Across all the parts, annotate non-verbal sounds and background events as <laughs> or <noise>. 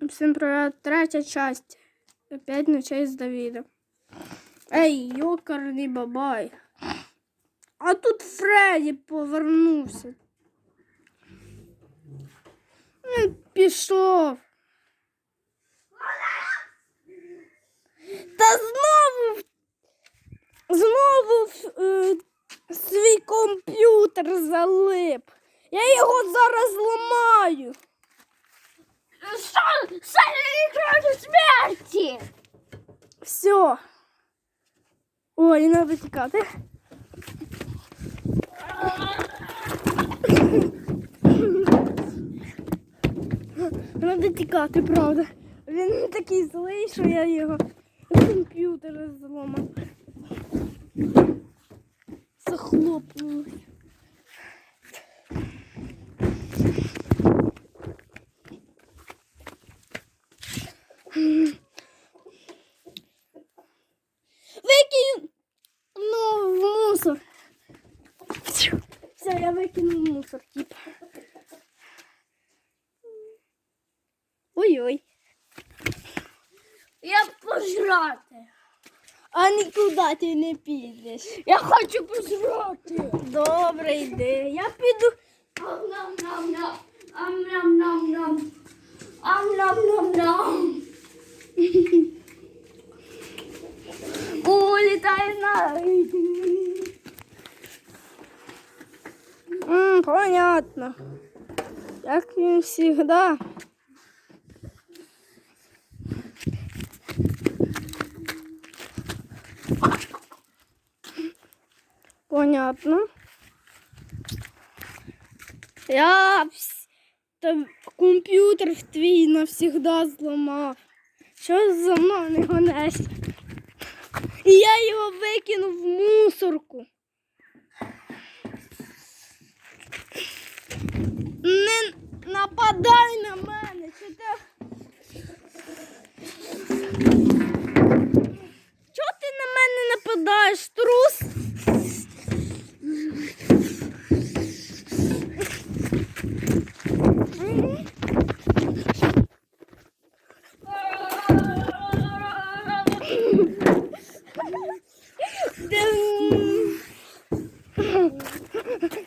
Всім привіт. Третя часть. П'ять ночей з Давідом. Ей, йокарний бабай. А тут Фредді повернувся. Він пішов. Та знову знову е, свій комп'ютер залип. Я його зараз зламаю. Сальний кров смерті! Все. Ой, треба тікати. Треба тікати, правда. Він такий злий, що я його комп'ютер зламав. Захлопнув. Викинь ну, в мусор. Все, я викинув мусор, типа. Ой-ой. Я пожрати. А нікуди ти не підеш. Я хочу пожрати. Добре, йди. Я піду. Ам-нам-нам-нам. Ам-нам-нам-нам. Ам-нам-нам-нам. <laughs> О, літає на. Понятно. Як він завжди. Понятно. Я комп'ютер твій навсігда зламав. Що за мною не? І я його викинув в мусорку. Не нападай на мене. Чи ти... Чого ти на мене нападаєш, трус?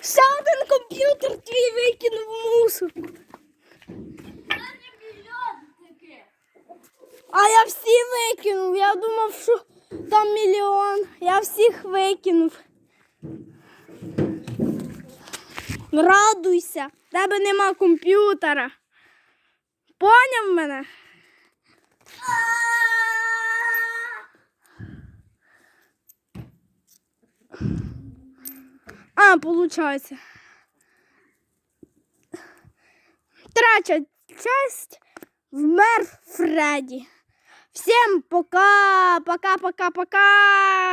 Ще один комп'ютер твій викинув мусорку. А я всі викинув. Я думав, що там мільйон. Я всіх викинув. Радуйся, в тебе нема комп'ютера. Поняв мене? А, получается. Третя часть вмер Фредді. Всім пока, пока, пока, пока.